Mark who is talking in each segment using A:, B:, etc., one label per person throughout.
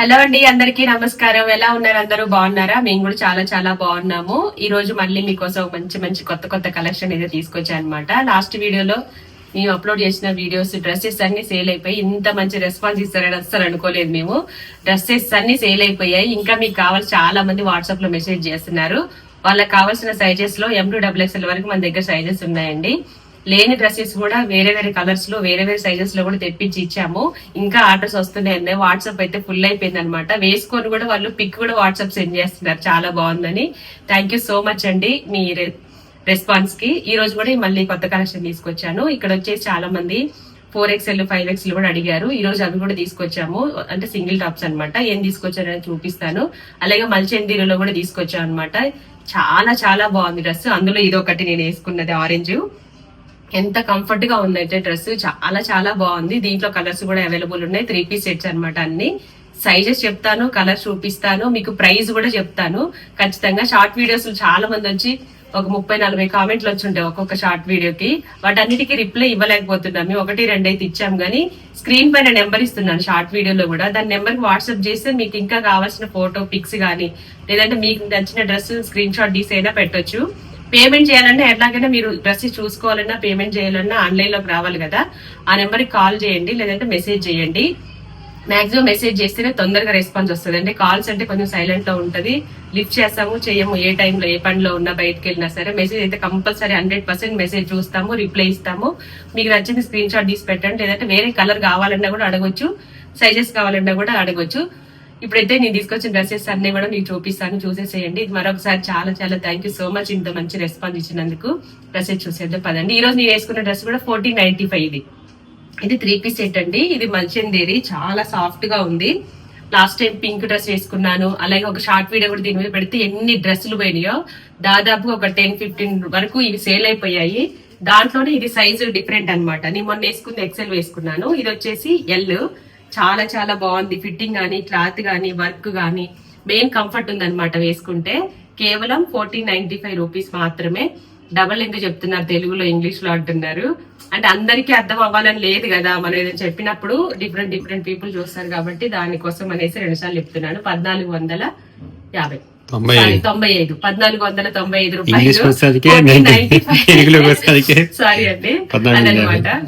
A: Hello అండి అందరికీ నమస్కారం. ఎలా ఉన్నారు అందరూ? బాగున్నారా? మేము కూడా చాలా చాలా బాగున్నాము. ఈ రోజు మళ్ళీ మీకోసం మంచి మంచి కొత్త కొత్త కలెక్షన్ అయితే తీసుకొచ్చాను అనమాట లాస్ట్ వీడియోలో మేము అప్లోడ్ చేసిన వీడియోస్ డ్రెస్సెస్ అన్ని సేల్ అయిపోయి ఇంత మంచి రెస్పాన్స్ ఇస్తారని అస్సలు అనుకోలేదు మేము. డ్రెస్సెస్ అన్ని సేల్ అయిపోయాయి. ఇంకా మీకు కావాలి చాలా మంది వాట్సాప్లో మెసేజ్ చేస్తున్నారు. వాళ్ళకి కావాల్సిన సైజెస్లో ఎం టూ డబుల్ వరకు మన దగ్గర సైజెస్ ఉన్నాయండి. లేని డ్రెస్సెస్ కూడా వేరే వేరే కలర్స్లో వేరే వేరే సైజెస్లో కూడా తెప్పించి ఇచ్చాము. ఇంకా ఆర్డర్స్ వస్తున్నాయి వాట్సాప్ అయితే ఫుల్ అయిపోయింది అనమాట వేసుకొని కూడా వాళ్ళు పిక్ కూడా వాట్సాప్ సెండ్ చేస్తున్నారు. చాలా బాగుందని. థ్యాంక్ యూ సో మచ్ అండి మీ రెస్పాన్స్కి. ఈ రోజు కూడా మళ్ళీ కొత్త కలెక్షన్ తీసుకొచ్చాను. ఇక్కడ వచ్చేసి చాలా మంది ఫోర్ ఎక్స్ఎల్ ఫైవ్ ఎక్స్ఎల్ కూడా అడిగారు. ఈ రోజు అవి కూడా తీసుకొచ్చాము. అంటే సింగిల్ టాప్స్ అన్నమాట. ఏం తీసుకొచ్చారని చూపిస్తాను. అలాగే మల్చెందీరులో కూడా తీసుకొచ్చాను అనమాట చాలా చాలా బాగుంది డ్రెస్. అందులో ఇదొకటి నేను వేసుకున్నది ఆరెంజ్. ఎంత కంఫర్ట్గా ఉందంటే డ్రెస్ చాలా చాలా బాగుంది. దీంట్లో కలర్స్ కూడా అవైలబుల్ ఉన్నాయి. త్రీ పీస్ సెట్స్ అనమాట అన్ని. సైజెస్ చెప్తాను కలర్స్ చూపిస్తాను మీకు ప్రైస్ కూడా చెప్తాను. ఖచ్చితంగా షార్ట్ వీడియోస్ చాలా మంది వచ్చి ఒక ముప్పై నలభై కామెంట్లు వచ్చి ఒక్కొక్క షార్ట్ వీడియోకి వాటన్నిటికీ రిప్లై ఇవ్వలేకపోతున్నాం మేము ఒకటి రెండు అయితే ఇచ్చాం కానీ స్క్రీన్ పైన నెంబర్ ఇస్తున్నాను షార్ట్ వీడియోలో కూడా. దాని నెంబర్ వాట్సాప్ చేస్తే మీకు ఇంకా కావాల్సిన ఫోటో పిక్స్ కానీ లేదంటే మీకు నచ్చిన డ్రెస్ స్క్రీన్ షాట్ తీసి అయినా పెట్టొచ్చు. పేమెంట్ చేయాలన్నా ఎట్లాగైనా మీరు డ్రెస్ చూసుకోవాలన్నా పేమెంట్ చేయాలన్నా ఆన్లైన్లోకి రావాలి కదా. ఆ నెంబర్కి కాల్ చేయండి లేదంటే మెసేజ్ చేయండి. మాక్సిమం మెసేజ్ చేస్తేనే తొందరగా రెస్పాన్స్ వస్తుంది అంటే కాల్స్ అంటే కొంచెం సైలెంట్లో ఉంటది. లిఫ్ట్ చేస్తాము చేయము ఏ టైంలో ఏ పనిలో ఉన్నా బయటకు వెళ్ళినా సరే. మెసేజ్ అయితే కంపల్సరీ హండ్రెడ్ పర్సెంట్ మెసేజ్ చూస్తాము రిప్లై ఇస్తాము. మీకు నచ్చింది స్క్రీన్ షాట్ తీసి పెట్టండి లేదంటే వేరే కలర్ కావాలన్నా కూడా అడగొచ్చు. సైజెస్ కావాలన్నా కూడా అడగొచ్చు. ఇప్పుడైతే నేను తీసుకొచ్చిన డ్రెస్సెస్ అన్ని కూడా మీకు చూపిస్తాను చూసేసేయండి. ఇది మరొకసారి చాలా చాలా థ్యాంక్ యూ సో మచ్ ఇంత మంచి రెస్పాన్స్ ఇచ్చినందుకు. డ్రెస్సెస్ చూసేద్దాం పదండి. ఈ రోజు నేను వేసుకున్న డ్రెస్ కూడా ఫోర్టీన్ నైన్టీ ఫైవ్ ఇది. ఇది త్రీ పీస్ సెట్ అండి. ఇది మల్చందేరి చాలా సాఫ్ట్గా ఉంది. లాస్ట్ టైం పింక్ డ్రెస్ వేసుకున్నాను. అలాగే ఒక షార్ట్ వీడియో కూడా దీని మీద పెడితే ఎన్ని డ్రెస్సులు పోయినాయో. దాదాపు ఒక టెన్ ఫిఫ్టీన్ వరకు ఇవి సేల్ అయిపోయాయి. దాంట్లోనే ఇది సైజు డిఫరెంట్ అన్నమాట. నేను మొన్న వేసుకుంది ఎక్సెల్ వేసుకున్నాను. ఇది వచ్చేసి ఎల్ చాలా చాలా బాగుంది. ఫిట్టింగ్ కానీ క్లాత్ కానీ వర్క్ కానీ మెయిన్ కంఫర్ట్ ఉందన్నమాట వేసుకుంటే. కేవలం ఫోర్టీన్ నైన్టీ ఫైవ్ రూపీస్ మాత్రమే. డబల్ ఎందుకు చెప్తున్నారు తెలుగులో ఇంగ్లీష్లో అంటున్నారు. అంటే అందరికీ అర్థం అవ్వాలని లేదు కదా మనం ఏదైనా చెప్పినప్పుడు డిఫరెంట్ డిఫరెంట్ పీపుల్ చూస్తారు కాబట్టి దానికోసం అనేసి రెండు సార్లు చెప్తున్నాను. పద్నాలుగు వందల యాభై.
B: తొంభై ఐదు.
A: పద్నాలుగు వందల తొంభై ఐదు
B: వచ్చేసరికి
A: సారీ అండి.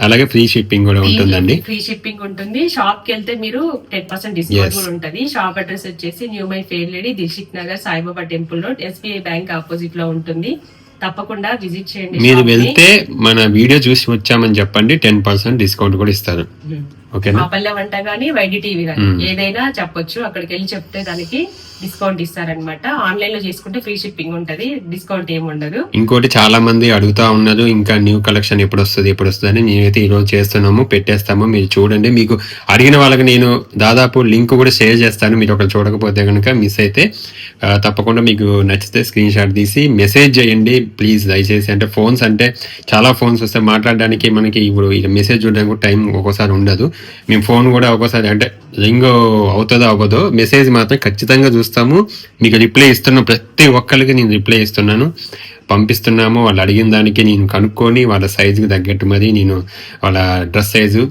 B: అలాగే ఫ్రీ షిప్పింగ్ కూడా ఉంటుందండి.
A: ఫ్రీ షిప్పింగ్ ఉంటుంది. షాప్కి వెళ్తే మీరు టెన్ పర్సెంట్ డిస్కౌంట్. కూడా ఉంటుంది. షాప్ అడ్రస్ వచ్చేసి new my fair lady Dilsukhnagar Saibaba temple road SBI bank ఆపోజిట్లో ఉంటుంది. తప్పకుండా విజిట్ చేయండి
B: మీరు. వెళ్తే మన వీడియో చూసి వచ్చామని చెప్పండి. టెన్ పర్సెంట్ డిస్కౌంట్ కూడా ఇస్తారు. ఓకేనా
A: మా పల్లె వంట గానీ వైడి టీవీ గానీ.
B: మ్మ్.
A: ఏదైనా చెప్పొచ్చు. అక్కడికి వెళ్ళి చెప్తే దానికి డిస్కౌంట్ ఇస్తారనమాట ఆన్లైన్లో చేసుకుంటే ఫ్రీ షిప్పింగ్ ఉంటది. డిస్కౌంట్ ఏమి ఉండదు.
B: ఇంకోటి చాలా మంది అడుగుతా ఉన్నారు ఇంకా న్యూ కలెక్షన్ ఎప్పుడు వస్తుంది ఎప్పుడు వస్తుంది అని నేనైతే ఈ రోజు చేస్తున్నాము పెట్టేస్తాము. మీరు చూడండి. మీకు అడిగిన వాళ్ళకి నేను దాదాపు లింక్ కూడా షేర్ చేస్తాను. మీరు ఒకరు చూడకపోతే కనుక మిస్ అయితే తప్పకుండా మీకు నచ్చితే స్క్రీన్ షాట్ తీసి మెసేజ్ చేయండి. ప్లీజ్ దయచేసి. అంటే ఫోన్స్ అంటే చాలా ఫోన్స్ వస్తే మాట్లాడడానికి మనకి ఇప్పుడు మెసేజ్ చూడడానికి టైం ఒక్కోసారి ఉండదు. మేము ఫోన్ కూడా ఒక్కోసారి అంటే రింగ్ అవుతుందో అవ్వదో మెసేజ్ మాత్రం ఖచ్చితంగా చూస్తాము. మీకు రిప్లై ఇస్తున్న ప్రతి ఒక్కరికి నేను రిప్లై ఇస్తున్నాను. పంపిస్తున్నాము. వాళ్ళు అడిగిన దానికి నేను కనుక్కొని వాళ్ళ సైజుకి తగ్గట్టు మరి నేను వాళ్ళ డ్రెస్ సైజు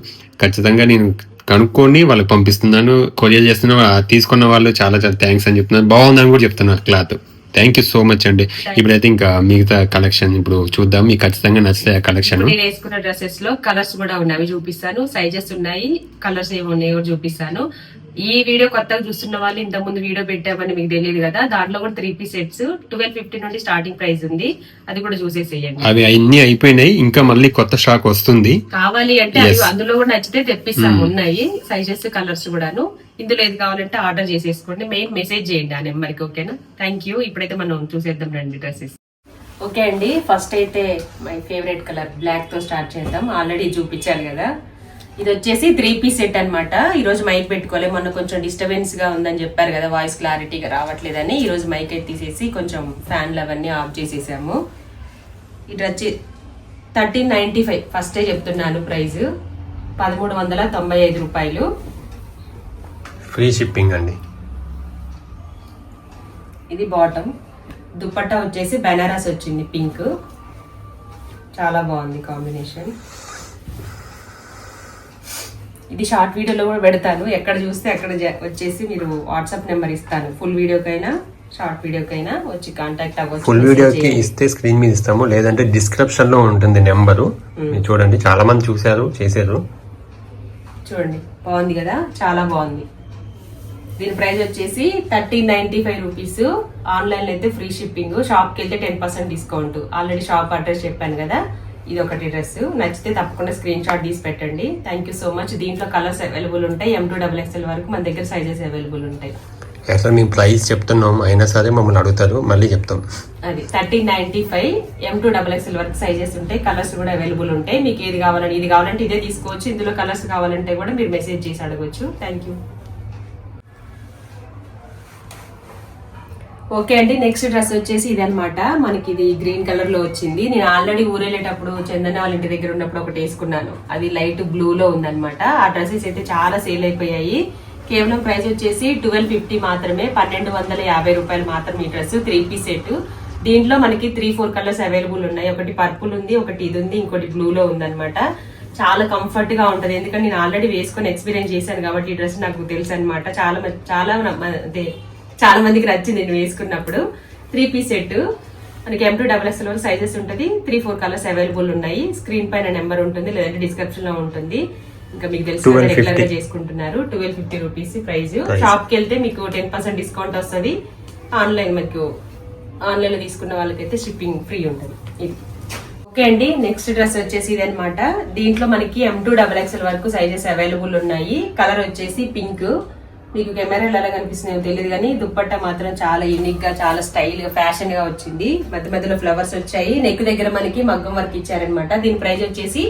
B: ఖచ్చితంగా నేను కనుక్కొని వాళ్ళకి పంపిస్తున్నాను. కొరియర్ చేస్తున్న తీసుకున్న వాళ్ళు చాలా చాలా థ్యాంక్స్ అని చెప్తున్నారు. బాగుందని కూడా చెప్తున్నారు cloth. Thank you so much అండి. ఇప్పుడైతే ఇంకా మిగతా కలెక్షన్ ఇప్పుడు చూద్దాం. మీకు ఖచ్చితంగా నచ్చితే కలెక్షన్
A: నేను వేసుకున్న డ్రెస్సెస్లో కలర్స్ కూడా ఉన్నాయి. చూపిస్తాను. సైజెస్ ఉన్నాయి. కలర్స్ ఏమి ఉన్నాయో చూపిస్తాను. ఈ వీడియో కొత్తగా చూస్తున్న వాళ్ళు ఇంత ముందు వీడియో పెట్టామని మీకు తెలియదు కదా దాంట్లో కూడా three piece sets twelve fifty నుండి స్టార్టింగ్ ప్రైస్ ఉంది. అది కూడా చూసేసేయండి.
B: అవి అన్ని అయిపోయినాయి ఇంకా మళ్ళీ కొత్త స్టాక్ వస్తుంది.
A: కావాలి అంటే అవి. అందులో కూడా నచ్చితే తెప్పిస్తాము ఉన్నాయి. సైజెస్ కలర్స్ కూడాను. ఇందులో ఏది కావాలంటే ఆర్డర్ చేసేసుకోండి. మెయిన్ మెసేజ్ చేయండి ఆ నెంబర్కి ఓకేనా థ్యాంక్ యూ ఇప్పుడైతే మనం చూసేద్దాం రండి డ్రెస్సెస్ ఓకే అండి. ఫస్ట్ అయితే మై ఫేవరెట్ కలర్ బ్లాక్తో స్టార్ట్ చేద్దాం. ఆల్రెడీ చూపించాను కదా. ఇది వచ్చేసి త్రీ పీస్ సెట్ అనమాట ఈ రోజు మైక్ పెట్టుకోలే. మొన్న కొంచెం డిస్టర్బెన్స్గా ఉందని చెప్పారు కదా వాయిస్ క్లారిటీగా రావట్లేదని. ఈ రోజు మైక్ అయితే తీసేసి కొంచెం ఫ్యాన్లు అవన్నీ ఆఫ్ చేసేసాము. ఇది వచ్చి థర్టీన్ నైన్టీ ఫైవ్ ఫస్టే చెప్తున్నాను ప్రైస్ పదమూడు వందల తొంభై ఐదు రూపాయలు.
B: ఫ్రీ షిప్పింగ్ అండి.
A: ఇది బాటమ్ దుపట్టా వచ్చేసి బెనారస్ వచ్చింది పింక్ చాలా బాగుంది కాంబినేషన్ ఇది షార్ట్ వీడియోలో కూడా పెడతాను. ఎక్కడ చూస్తే అక్కడ వచ్చేసి మీరు వాట్సాప్ నెంబర్ ఇస్తాను. ఫుల్ వీడియోకైనా షార్ట్ వీడియోకైనా వచ్చి కాంటాక్ట్ అవ్వచ్చు.
B: ఫుల్ వీడియోకి ఇస్తే స్క్రీన్ మీద ఇస్తాము. లేదంటే డిస్క్రిప్షన్లో ఉంటుంది నెంబరు. మీరు చూడండి. చాలా మంది చూశారు చేశారు.
A: చూడండి. బాగుంది కదా? చాలా బాగుంది. దీని ప్రైస్ వచ్చేసి థర్టీన్ నైన్టీ ఫైవ్ రూపీస్. ఆన్లైన్లో అయితే ఫ్రీ షిప్పింగ్. షాప్కి వెళ్తే ten percent discount. Already shop address చెప్పాను కదా. ఇది ఒకటి డ్రెస్. నచ్చితే తప్పకుండా స్క్రీన్ షాట్ తీసి పెట్టండి. థ్యాంక్ యూ సో మచ్ దీంట్లో కలర్స్ అవైలబుల్ ఉంటాయి. ఎం టూ డబుల్ ఎక్స్ఎల్ వరకు మన దగ్గర సైజెస్ అవైలబుల్ ఉంటాయి.
B: అసలు మేము ప్రైస్ చెప్తున్నాం. అయినా సరే మమ్మల్ని అడుగుతారు. మళ్ళీ చెప్తాం.
A: అది thirteen ninety five M two double XL వరకు సైజెస్ ఉంటాయి. కలర్స్ కూడా అవైలబుల్ ఉంటాయి. మీకు ఏది కావాలని ఇది కావాలంటే ఇదే తీసుకోవచ్చు. ఇందులో కలర్స్ కావాలంటే కూడా మీరు మెసేజ్ చేసి అడగవచ్చు థ్యాంక్ యూ ఓకే అండి నెక్స్ట్ డ్రెస్ వచ్చేసి ఇది అనమాట మనకి ఇది గ్రీన్ కలర్లో వచ్చింది. నేను ఆల్రెడీ ఊరేళ్ళేటప్పుడు చందన వాళ్ళ ఇంటి దగ్గర ఉన్నప్పుడు ఒకటి వేసుకున్నాను. అది లైట్ బ్లూ లో ఉందన్నమాట. ఆ డ్రెస్సెస్ అయితే చాలా సేల్ అయిపోయాయి. కేవలం ప్రైస్ వచ్చేసి ట్వెల్వ్ ఫిఫ్టీ మాత్రమే పన్నెండు వందల యాభై రూపాయలు మాత్రమే ఈ డ్రెస్ త్రీ పీస్ సెట్ దీంట్లో మనకి త్రీ ఫోర్ కలర్స్ అవైలబుల్ ఉన్నాయి. ఒకటి పర్పుల్ ఉంది ఒకటి ఇది ఉంది ఇంకోటి బ్లూలో ఉందనమాట చాలా కంఫర్ట్గా ఉంటది. ఎందుకంటే నేను ఆల్రెడీ వేసుకొని ఎక్స్పీరియన్స్ చేశాను కాబట్టి ఈ డ్రెస్ నాకు తెలుసు అనమాట చాలా మ- చాలా అదే చాలా మందికి నచ్చింది నేను వేసుకున్నప్పుడు. Three piece set. మనకి ఎం టూ డబల్ ఎక్స్ వరకు సైజెస్ ఉంటుంది. త్రీ ఫోర్ కలర్స్ అవైలబుల్ ఉన్నాయి. స్క్రీన్ పైన నెంబర్ ఉంటుంది లేదంటే డిస్క్రిప్షన్లో ఉంటుంది. ఇంకా మీకు తెలుసు
B: 1250.
A: రెగ్యులర్గా చేసుకుంటున్నారు. Twelve fifty rupees price. షాప్కి వెళ్తే మీకు టెన్ పర్సెంట్ డిస్కౌంట్ వస్తుంది. ఆన్లైన్ మీకు ఆన్లైన్లో తీసుకున్న వాళ్ళకైతే షిప్పింగ్ ఫ్రీ ఉంటుంది. ఇది. ఓకే అండి నెక్స్ట్ డ్రెస్ వచ్చేసి ఇది అనమాట దీంట్లో మనకి ఎం టూ డబల్ ఎక్స్ఎల్ వరకు సైజెస్ అవైలబుల్ ఉన్నాయి. కలర్ వచ్చేసి పింక్ మీకు కెమెరాలు ఎలా కనిపిస్తున్నాయో తెలియదు కానీ దుప్పట్ట మాత్రం చాలా యూనిక్గా చాలా స్టైల్గా ఫ్యాషన్గా వచ్చింది. మధ్య మధ్యలో ఫ్లవర్స్ వచ్చాయి. నెక్ దగ్గర మనకి మగ్గం వర్క్ ఇచ్చారనమాట దీని ప్రైస్ వచ్చేసి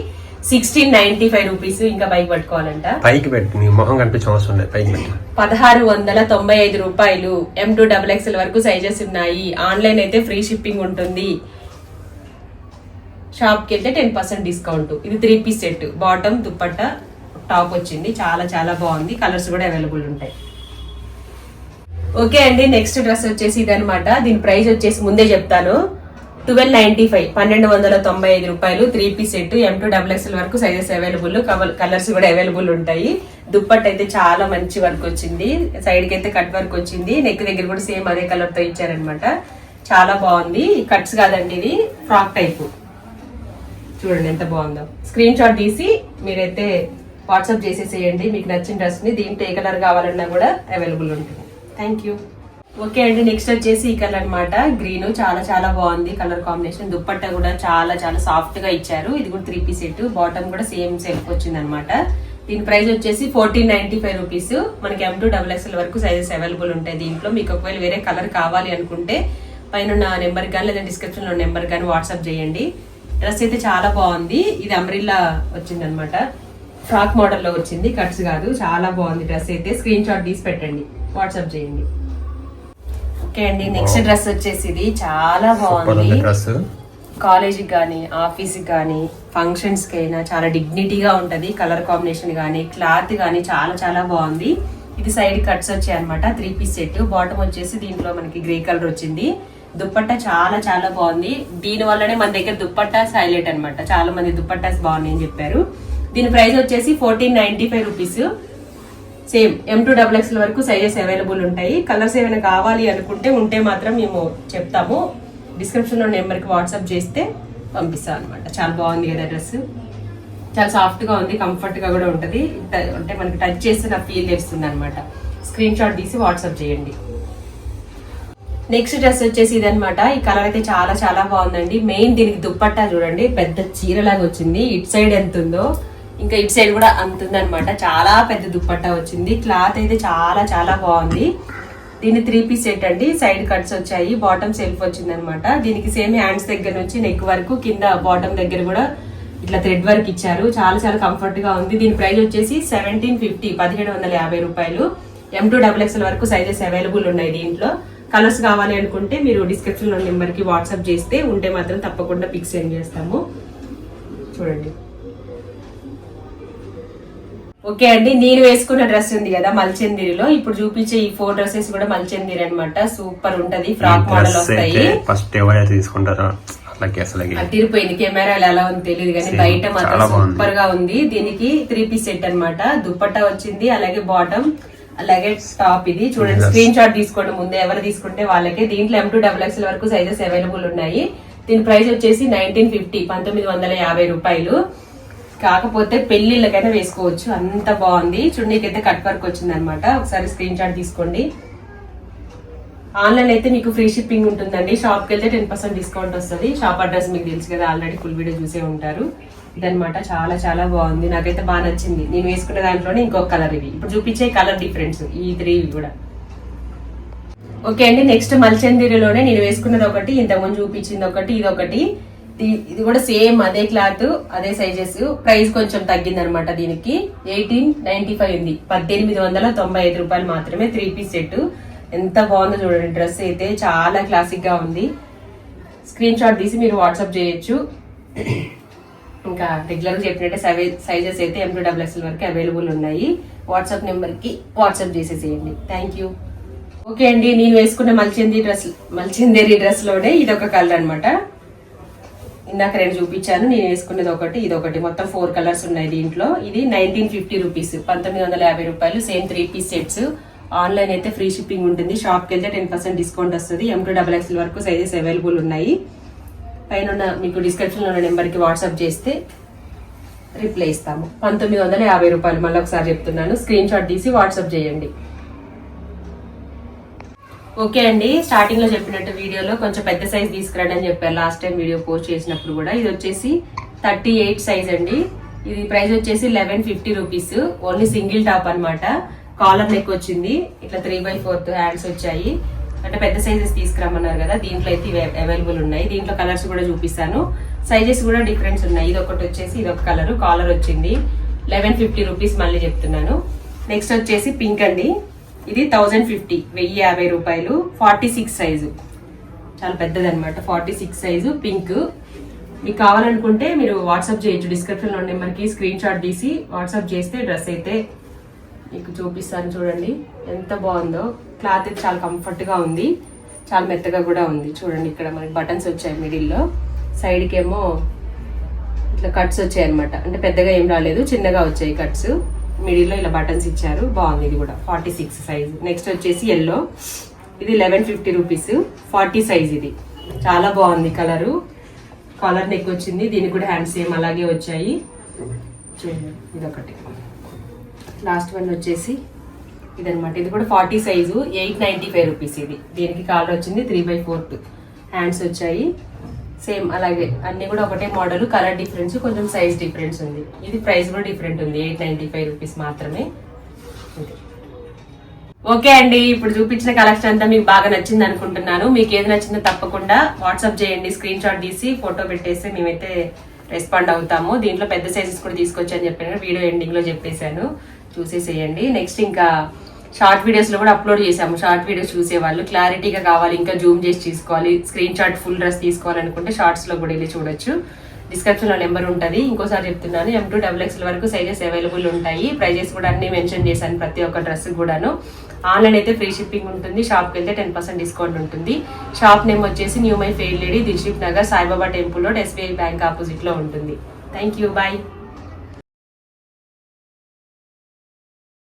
A: సిక్స్టీన్ నైన్టీ ఫైవ్ రూపీస్ ఇంకా బైక్ పట్టుకోవాలంట.
B: పైకి పెట్టి మొహం కనిపించే అవసరం లేదు పైకి పెట్టి.
A: పదహారు వందల తొంభై ఐదు రూపాయలు ఎం టూ డబల్ ఎక్స్ఎల్ వరకు సైజెస్ ఉన్నాయి. ఆన్లైన్ అయితే ఫ్రీ షిప్పింగ్ ఉంటుంది. షాప్కి వెళ్తే టెన్ పర్సెంట్ డిస్కౌంట్ ఇది three piece set bottom dupatta top వచ్చింది. చాలా చాలా బాగుంది. కలర్స్ కూడా అవైలబుల్ ఉంటాయి. ఓకే అండి నెక్స్ట్ డ్రెస్ వచ్చేసి ఇదనమాట దీని ప్రైస్ వచ్చేసి ముందే చెప్తాను. ట్వెల్వ్ నైన్టీ ఫైవ్ పన్నెండు వందల తొంభై ఐదు రూపాయలు three piece set M to double XL వరకు సైజెస్ అవైలబుల్ కలర్స్ కూడా అవైలబుల్ ఉంటాయి. దుప్పట్ అయితే చాలా మంచి వర్క్ వచ్చింది. సైడ్కి అయితే కట్ వర్క్ వచ్చింది. నెక్ దగ్గర కూడా సేమ్ అదే కలర్తో ఇచ్చారనమాట చాలా బాగుంది. కట్స్ కాదండి ఇది. ఫ్రాక్ టైప్ చూడండి ఎంత బాగుందో. స్క్రీన్ షాట్ తీసి మీరైతే వాట్సాప్ చేసేసేయండి మీకు నచ్చిన డ్రెస్ని దీంట్లో ఏ కలర్ కావాలన్నా కూడా అవైలబుల్ ఉంటుంది. థ్యాంక్ యూ ఓకే అండి నెక్స్ట్ వచ్చేసి ఈ కలర్ అనమాట గ్రీన్ చాలా చాలా బాగుంది కలర్ కాంబినేషన్. దుప్పట్ట కూడా చాలా చాలా సాఫ్ట్గా ఇచ్చారు. ఇది కూడా త్రీ పీస్ సెట్ బాటమ్ కూడా సేమ్ సెల్ఫ్ వచ్చింది అనమాట దీని ప్రైస్ వచ్చేసి ఫోర్టీన్ నైన్టీ ఫైవ్ రూపీస్ మనకి ఎం టూ డబల్ ఎక్స్ఎల్ వరకు సైజెస్ అవైలబుల్ ఉంటాయి. దీంట్లో మీకు ఒకవేళ వేరే కలర్ కావాలి అనుకుంటే పైన నా నెంబర్ కానీ లేదా డిస్క్రిప్షన్లో నెంబర్ కానీ వాట్సాప్ చేయండి. డ్రెస్ అయితే చాలా బాగుంది. ఇది అమ్రిల్లా వచ్చింది అనమాట ఫ్రాక్ మోడల్లో వచ్చింది కట్స్ కాదు చాలా బాగుంది డ్రెస్ అయితే. స్క్రీన్ షాట్ తీసి పెట్టండి వాట్సాప్ చేయండి. ఓకే అండి నెక్స్ట్ డ్రెస్ వచ్చేసి ఇది చాలా బాగుంది.
B: డ్రెస్.
A: కాలేజీకి కానీ ఆఫీస్కి కానీ ఫంక్షన్స్కి అయినా చాలా డిగ్నిటీగా ఉంటుంది కలర్ కాంబినేషన్ కానీ క్లాత్ కానీ చాలా చాలా బాగుంది. ఇది సైడ్ కట్స్ వచ్చాయి అనమాట త్రీ పీస్ సెట్ బాటమ్ వచ్చేసి దీంట్లో మనకి గ్రే కలర్ వచ్చింది. దుప్పట్టా చాలా చాలా బాగుంది. దీని వల్లనే మన దగ్గర దుప్పట్టాస్ హైలైట్ అనమాట చాలా మంది దుప్పట్టాస్ బాగున్నాయి అని చెప్పారు. దీని ప్రైస్ వచ్చేసి fourteen ninety five rupees. Same M to double XL వరకు సైజెస్ అవైలబుల్ ఉంటాయి. కలర్స్ ఏమైనా కావాలి అనుకుంటే ఉంటే మాత్రం మేము చెప్తాము. డిస్క్రిప్షన్లో నెంబర్కి వాట్సాప్ చేస్తే పంపిస్తాం అనమాట చాలా బాగుంది కదా డ్రెస్. చాలా సాఫ్ట్గా ఉంది కంఫర్ట్గా కూడా ఉంటుంది. అంటే మనకి టచ్ చేస్తే నా ఫీల్ చేస్తుంది అనమాట స్క్రీన్ షాట్ తీసి వాట్సాప్ చేయండి. నెక్స్ట్ డ్రెస్ వచ్చేసి ఇదనమాట ఈ కలర్ అయితే చాలా చాలా బాగుందండి. మెయిన్ దీనికి దుప్పట్టా చూడండి. పెద్ద చీరలాగా వచ్చింది. ఇటు సైడ్ ఎంత ఉందో. ఇంకా ఇటు సైడ్ కూడా అంతుందనమాట చాలా పెద్ద దుప్పట్టా వచ్చింది. క్లాత్ అయితే చాలా చాలా బాగుంది. దీని త్రీ పీస్ సెట్ అండి. సైడ్ కట్స్ వచ్చాయి. బాటమ్ సెల్ఫ్ వచ్చింది అనమాట దీనికి సేమ్ హ్యాండ్స్ దగ్గర నుంచి నెక్ వరకు కింద బాటమ్ దగ్గర కూడా ఇట్లా థ్రెడ్ వర్క్ ఇచ్చారు. చాలా చాలా కంఫర్ట్గా ఉంది. దీని ప్రైస్ వచ్చేసి సెవెంటీన్ ఫిఫ్టీ పదిహేడు వందల యాభై రూపాయలు. ఎం టూ డబుల్ ఎక్స్ఎల్ వరకు సైజెస్ అవైలబుల్ ఉన్నాయి దీంట్లో. కలర్స్ కావాలి అనుకుంటే మీరు డిస్క్రిప్షన్లో నెంబర్కి వాట్సాప్ చేస్తే ఉంటే మాత్రం తప్పకుండా పిక్ సెండ్ చేస్తాము. చూడండి. ఓకే అండి నేను వేసుకున్న డ్రెస్ ఉంది కదా మల్చందిరిలో. ఇప్పుడు చూపించే ఈ ఫోర్ డ్రెస్సెస్ కూడా మల్చందిరి అన్నమాట. సూపర్ ఉంటది ఫ్రాక్ మోడల్ వస్తాయి.
B: ఫస్ట్ ఎవరైతే తీసుకుంటారో
A: అదిరిపోయింది కెమెరాలు ఎలా ఉంది తెలియదు కానీ. బయట మాత్రం. సూపర్గా ఉంది. దీనికి త్రీ పీస్ సెట్ అన్నమాట. దుప్పట్టా వచ్చింది అలాగే బాటమ్ అలాగే టాప్ ఇది. చూడండి. స్క్రీన్ షాట్ తీసుకోండి ముందే. ఎవరు తీసుకుంటే వాళ్ళకి. దీంట్లో ఎం టూ డబుల్ ఎక్స్ఎల్ వరకు సైజెస్ అవైలబుల్ ఉన్నాయి. దీని ప్రైస్ వచ్చేసి నైన్టీన్ ఫిఫ్టీ పంతొమ్మిది వందల యాభై రూపాయలు. కాకపోతే పెళ్ళిళ్ళకైనా వేసుకోవచ్చు. అంత బాగుంది. చున్నీకైతే కట్ వర్క్ వచ్చింది అనమాట ఒకసారి స్క్రీన్ షాట్ తీసుకోండి. ఆన్లైన్ అయితే మీకు ఫ్రీ షిప్పింగ్ ఉంటుందండి. షాప్కి వెళ్తే టెన్ పర్సెంట్ డిస్కౌంట్ వస్తుంది. షాప్ అడ్రస్ మీకు తెలుసు కదా ఆల్రెడీ ఫుల్ వీడియో చూసే ఉంటారు. ఇదనమాట. చాలా చాలా బాగుంది. నాకైతే బాగా నచ్చింది. నేను వేసుకున్న దాంట్లోనే ఇంకొక కలర్ ఇది ఇప్పుడు చూపించే కలర్ డిఫరెన్స్. ఈ త్రీ కూడా. ఓకే అండి. నెక్స్ట్ మల్చందీరిలోనే నేను వేసుకున్నది ఒకటి ఇంతకుముందు చూపించింది ఒకటి ఇది ఒకటి ఇది- ఇది కూడా సేమ్ అదే క్లాత్ అదే సైజెస్. ప్రైస్ కొంచెం తగ్గింది అనమాట దీనికి. ఎయిటీన్ నైన్టీ ఫైవ్ ఉంది. పద్దెనిమిది వందల తొంభై ఐదు రూపాయలు మాత్రమే త్రీ పీస్ సెట్. ఎంత బాగుందో చూడండి డ్రెస్ అయితే. చాలా క్లాసిక్గా ఉంది. స్క్రీన్ షాట్ తీసి మీరు వాట్సాప్ చేయొచ్చు. ఇంకా రెగ్యులర్గా చెప్పినట్టే సైజెస్ అయితే ఎం టూ డబుల్ ఎక్స్ఎల్ వరకు అవైలబుల్ ఉన్నాయి. వాట్సాప్ నెంబర్కి వాట్సాప్ చేసేసేయండి. థ్యాంక్ యూ ఓకే అండి నేను వేసుకున్న మల్చింది డ్రెస్ మల్చిందేరి డ్రెస్లోనే ఇది ఒక కలర్ అనమాట ఇందాక రెండు చూపించాను నేను వేసుకునేది ఒకటి ఇది ఒకటి. మొత్తం ఫోర్ కలర్స్ ఉన్నాయి దీంట్లో. ఇది నైన్టీన్ ఫిఫ్టీ రూపీస్ పంతొమ్మిది వందల యాభై రూపాయలు. Same three piece sets online అయితే ఫ్రీ షిప్పింగ్ ఉంటుంది. షాప్కి వెళ్తే టెన్ పర్సెంట్ డిస్కౌంట్ వస్తుంది. ఎం టూ డబల్ ఎక్స్ఎల్ వరకు సైజెస్ అవైలబుల్ ఉన్నాయి. పైన మీకు డిస్క్రిప్షన్లో ఉన్న నెంబర్కి వాట్సాప్ చేస్తే రిప్లై ఇస్తాము. పంతొమ్మిది వందల యాభై రూపాయలు మళ్ళీ ఒకసారి చెప్తున్నాను. స్క్రీన్ షాట్ తీసి వాట్సాప్ చేయండి. ఓకే అండి స్టార్టింగ్లో చెప్పినట్టు వీడియోలో కొంచెం పెద్ద సైజ్ తీసుకురండి అని చెప్పారు. లాస్ట్ టైం వీడియో పోస్ట్ చేసినప్పుడు కూడా. ఇది వచ్చేసి థర్టీ ఎయిట్ సైజ్ అండి. ఇది ప్రైస్ వచ్చేసి eleven fifty rupees only single top అన్నమాట. కాలర్ నెక్ వచ్చింది. ఇట్లా త్రీ బై ఫోర్త్ హ్యాండ్స్ వచ్చాయి. అంటే పెద్ద సైజెస్ తీసుకురమ్మన్నారు కదా. దీంట్లో అయితే అవైలబుల్ ఉన్నాయి. దీంట్లో కలర్స్ కూడా చూపిస్తాను. సైజెస్ కూడా డిఫరెన్స్ ఉన్నాయి. ఇది ఒకటి వచ్చేసి ఇది ఒక కలర్ కాలర్ వచ్చింది. లెవెన్ ఫిఫ్టీ రూపీస్ మళ్ళీ చెప్తున్నాను. నెక్స్ట్ వచ్చేసి పింక్ అండి. ఇది థౌజండ్ ఫిఫ్టీ వెయ్యి యాభై రూపాయలు ఫార్టీ సిక్స్ సైజు చాలా పెద్దదనమాట ఫార్టీ సిక్స్ సైజు పింక్ మీకు కావాలనుకుంటే మీరు వాట్సాప్ చేయొచ్చు. డిస్క్రిప్షన్లో నెంబర్కి స్క్రీన్ షాట్ తీసి వాట్సాప్ చేస్తే డ్రెస్ అయితే మీకు చూపిస్తాను చూడండి. ఎంత బాగుందో. క్లాత్ అయితే చాలా కంఫర్ట్గా ఉంది. చాలా మెత్తగా కూడా ఉంది. చూడండి ఇక్కడ మనకి బటన్స్ వచ్చాయి మిడిల్లో. సైడ్కి ఏమో ఇట్లా కట్స్ వచ్చాయి అనమాట అంటే పెద్దగా ఏం రాలేదు చిన్నగా వచ్చాయి కట్స్. మిడిల్లో ఇలా బటన్స్ ఇచ్చారు. బాగుంది ఇది కూడా. Forty six size. నెక్స్ట్ వచ్చేసి ఎల్లో ఇది eleven fifty rupees. Forty size ఇది. చాలా బాగుంది కలరు. కాలర్ నెక్ వచ్చింది. దీనికి కూడా హ్యాండ్స్ సేమ్ అలాగే వచ్చాయి. ఇదొకటి. లాస్ట్ వన్ వచ్చేసి ఇదనమాట ఇది కూడా forty size. Eight ninety five rupees ఇది. దీనికి కాలర్ వచ్చింది త్రీ బై ఫోర్త్ హ్యాండ్స్ వచ్చాయి. సేమ్ అలాగే అన్ని కూడా ఒకటే మోడల్ కలర్ డిఫరెన్స్ కొంచెం సైజ్ డిఫరెన్స్ ఉంది. ఇది ప్రైస్ కూడా డిఫరెంట్ ఉంది ఎయిట్ నైన్టీ ఫైవ్ రూపీస్ మాత్రమే. ఓకే. అండి ఇప్పుడు చూపించిన కలెక్షన్ అంతా మీకు బాగా నచ్చింది అనుకుంటున్నాను. మీకు ఏది నచ్చిందో తప్పకుండా వాట్సాప్ చేయండి స్క్రీన్ షాట్ తీసి ఫోటో పెట్టేసి మేమైతే రెస్పాండ్ అవుతాము. దీంట్లో పెద్ద సైజెస్ కూడా తీసుకొచ్చని చెప్పాను వీడియో ఎండింగ్లో చెప్పేశాను. చూసేసేయండి. నెక్స్ట్ ఇంకా షార్ట్ వీడియోస్లో కూడా అప్లోడ్ చేసాము షార్ట్ వీడియోస్ చూసేవాళ్ళు. క్లారిటీగా కావాలి ఇంకా జూమ్ చేసి తీసుకోవాలి స్క్రీన్ షాట్ ఫుల్ డ్రెస్ తీసుకోవాలనుకుంటే షార్ట్స్లో కూడా వెళ్ళి చూడొచ్చు. డిస్క్రిప్షన్లో నెంబర్ ఉంటుంది. ఇంకోసారి చెప్తున్నాను ఎం టూ డబుల్ ఎక్స్ఎల్ వరకు సైజెస్ అవైలబుల్ ఉంటాయి. ప్రైజెస్ కూడా అన్ని మెన్షన్ చేశాను ప్రతి ఒక్క డ్రెస్ కూడాను. ఆన్లైన్ అయితే ఫ్రీ షిప్పింగ్ ఉంటుంది. షాప్కి వెళ్తే టెన్ పర్సెంట్ డిస్కౌంట్ ఉంటుంది. షాప్ నేమ్ వచ్చేసి New My Fair Lady Dilsukhnagar Saibaba temple road SBI bank ఆపోజిట్లో ఉంటుంది. Thank you bye